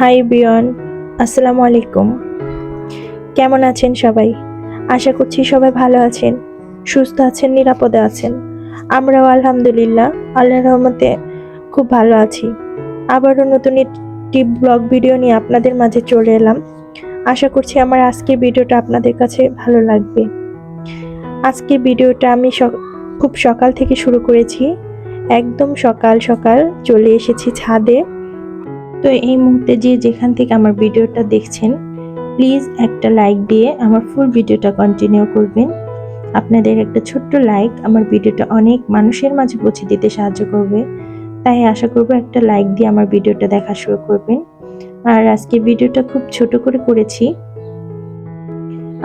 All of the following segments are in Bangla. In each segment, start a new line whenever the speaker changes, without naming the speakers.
হাই বিয়ন, আসসালামু আলাইকুম। কেমন আছেন সবাই? আশা করছি সবাই ভালো আছেন, সুস্থ আছেন, নিরাপদে আছেন। আমরাও আলহামদুলিল্লাহ আল্লাহ রহমতে খুব ভালো আছি। আবারও নতুন একটি ব্লগ ভিডিও নিয়ে আপনাদের মাঝে চলে এলাম। আশা করছি আমার আজকের ভিডিওটা আপনাদের কাছে ভালো লাগবে। আজকের ভিডিওটা আমি খুব সকাল থেকে শুরু করেছি। একদম সকাল সকাল চলে এসেছি ছাদে। তো এই মুহূর্তে যে যেখান থেকে আমার ভিডিওটা দেখছেন প্লিজ একটা লাইক দিয়ে আমার ফুল ভিডিওটা কন্টিনিউ করবেন। আপনাদের একটা ছোট্ট লাইক আমার ভিডিওটা অনেক মানুষের মাঝে পৌঁছে দিতে সাহায্য করবে। তাই আশা করব একটা লাইক দিয়ে আমার ভিডিওটা দেখা শুরু করবেন। আর আজকে ভিডিওটা খুব ছোট করে করেছি।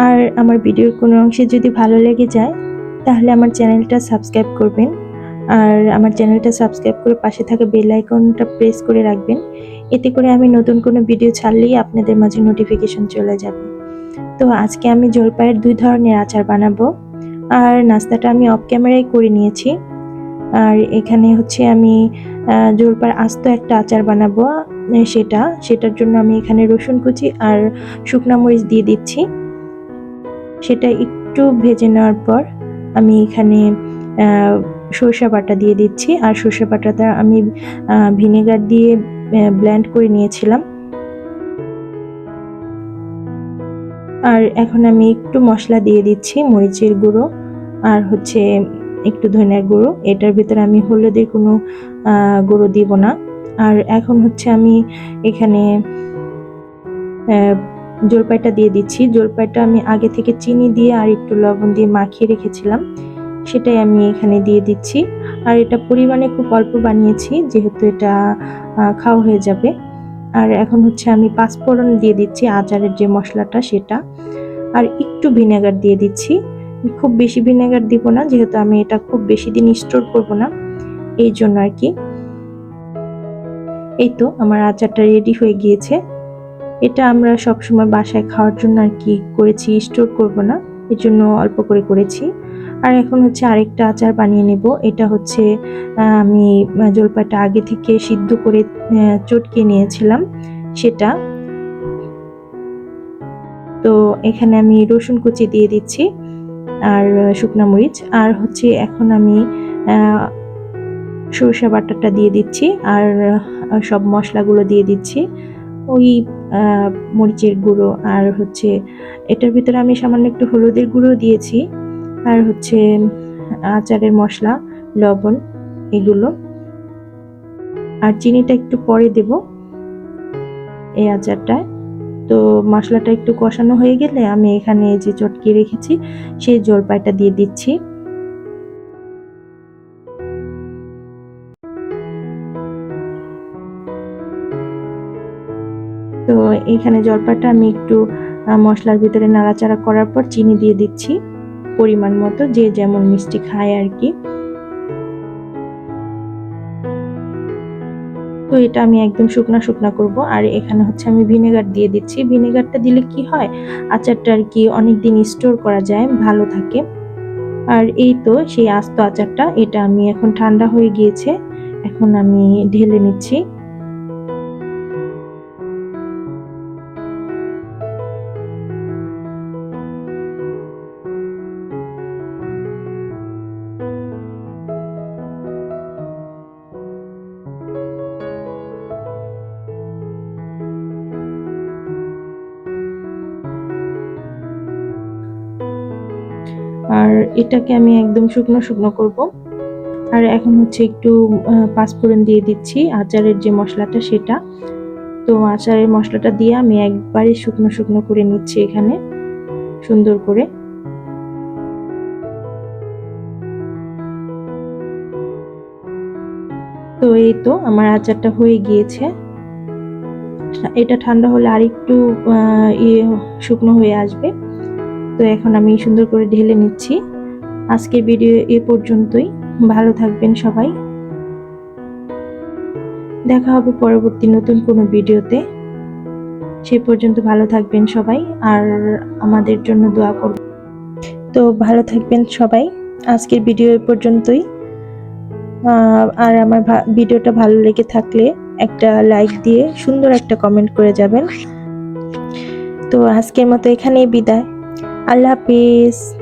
আর আমার ভিডিওর কোনো অংশে যদি ভালো লেগে যায়, তাহলে আমার চ্যানেলটা সাবস্ক্রাইব করবেন। আর আমার চ্যানেলটা সাবস্ক্রাইব করে পাশে থাকা বেল আইকনটা প্রেস করে রাখবেন। এতে করে আমি নতুন কোনো ভিডিও ছাড়লেই আপনাদের মাঝে নোটিফিকেশন চলে যাবে। তো আজকে আমি জলপাইয়ের দুই ধরনের আচার বানাবো। আর নাস্তাটা আমি অফ ক্যামেরায় করে নিয়েছি। আর এখানে হচ্ছে আমি জলপাইয়ের আস্ত একটা আচার বানাবো সেটা। সেটার জন্য আমি এখানে রসুন কুচি আর শুকনা মরিচ দিয়ে দিচ্ছি। সেটা একটু ভেজে নেওয়ার পর আমি এখানে সরষে বাটা দিয়ে দিচ্ছি। আর সরষে বাটাটা আমি ভিনেগার দিয়ে ব্লেন্ড করে নিয়েছিলাম। আর এখন আমি একটু মশলা দিয়ে দিচ্ছি, মরিচের গুঁড়ো আর হচ্ছে একটু ধনিয়ার গুঁড়ো। এটার ভিতরে আমি হলুদের কোনো গুঁড়ো দিব না। আর এখন হচ্ছে আমি এখানে জলপাইটা দিয়ে দিচ্ছি। জলপাইটা আমি আগে থেকে চিনি দিয়ে আর একটু লবণ দিয়ে মাখিয়ে রেখেছিলাম। সেটাই আমি এখানে দিয়ে দিচ্ছি। আর এটা পরিমাণে খুব অল্প বানিয়েছি, যেহেতু এটা খাওয়া হয়ে যাবে। আর এখন হচ্ছে আমি পাঁচফোড়ন দিয়ে দিচ্ছি আচারের যে মশলাটা সেটা। আর একটু ভিনেগার দিয়ে দিচ্ছি। খুব বেশি ভিনেগার দিব না, যেহেতু আমি এটা খুব বেশি দিন স্টোর করব না। এই জন্য আর কি। এই তো আমার আচারটা রেডি হয়ে গিয়েছে। এটা আমরা সবসময় বাসায় খাওয়ার জন্য আর কি করেছি, স্টোর করব না। এর জন্য অল্প করে করেছি। আর এখন হচ্ছে আরেকটা আচার বানিয়ে নেব। এটা হচ্ছে আমি আহ, জলপাইটা আগে থেকে সিদ্ধ করে চটকে নিয়েছিলাম সেটা। তো এখানে আমি রসুন কুচি দিয়ে দিচ্ছি আর শুকনা মরিচ। আর হচ্ছে এখন আমি সরষে বাটাটা দিয়ে দিচ্ছি আর সব মশলাগুলো দিয়ে দিচ্ছি। ওই মরিচের গুঁড়ো আর হচ্ছে এটার ভিতরে আমি সামান্য একটু হলুদের গুঁড়ো দিয়েছি। আর হচ্ছে, আচারের মশলা, লবণ এগুলো। আর চিনিটা একটু পরে দেব এই আচারটায়। তো মশলাটা একটু কষানো হয়ে গেলে আমি এখানে যে চটকে রেখেছি, সেই জলপাইটা দিয়ে দিচ্ছি। তো এখানে জলপাইটা আমি একটু মশলার ভিতরে নাড়াচাড়া করার পর চিনি দিয়ে দিচ্ছি। পরিমাণ মতো, যে যেমন মিষ্টি খায় আর কি। তো এটা আমি একদম শুকনা শুকনা করব। আর এখানে হচ্ছে আমি ভিনেগার দিয়ে দিচ্ছি। ভিনেগারটা দিলে কি হয়? আচারটা আর কি অনেক দিন স্টোর করা যায়, ভালো থাকে। আর এই তো সেই আস্ত আচারটা, এটা আমি এখন ঠান্ডা হয়ে গিয়েছে। এখন আমি ঢেলে নিচ্ছি। আর এটাকে আমি একদম শুকনো শুকনো করব। আর এখন হচ্ছে একটু পাঁচফোড়ন দিয়ে দিচ্ছি আচারের যে মশলাটা সেটা। তো আচারের মশলাটা দিয়ে আমি একবারে শুকনো শুকনো করে নিচ্ছি এখানে সুন্দর করে। তো এই তো আমার আচারটা হয়ে গিয়েছে। এটা ঠান্ডা হলে আরেকটু আহ, ইয়ে শুকনো হয়ে আসবে। তো এখন আমি সুন্দর করে ঢেলে নিচ্ছি। আজকের ভিডিও এ পর্যন্তই। ভালো থাকবেন সবাই। দেখা হবে পরবর্তী নতুন কোনো ভিডিওতে। সে পর্যন্ত ভালো থাকবেন সবাই, আর আমাদের জন্য দোয়া করবেন তো ভালো থাকবেন সবাই। আজকের ভিডিও এ পর্যন্তই। আর আমার ভিডিওটা ভালো লেগে থাকলে একটা লাইক দিয়ে সুন্দর একটা কমেন্ট করে যাবেন। তো আজকের মতো এখানেই বিদায়। আল্লাহ হাফিজ।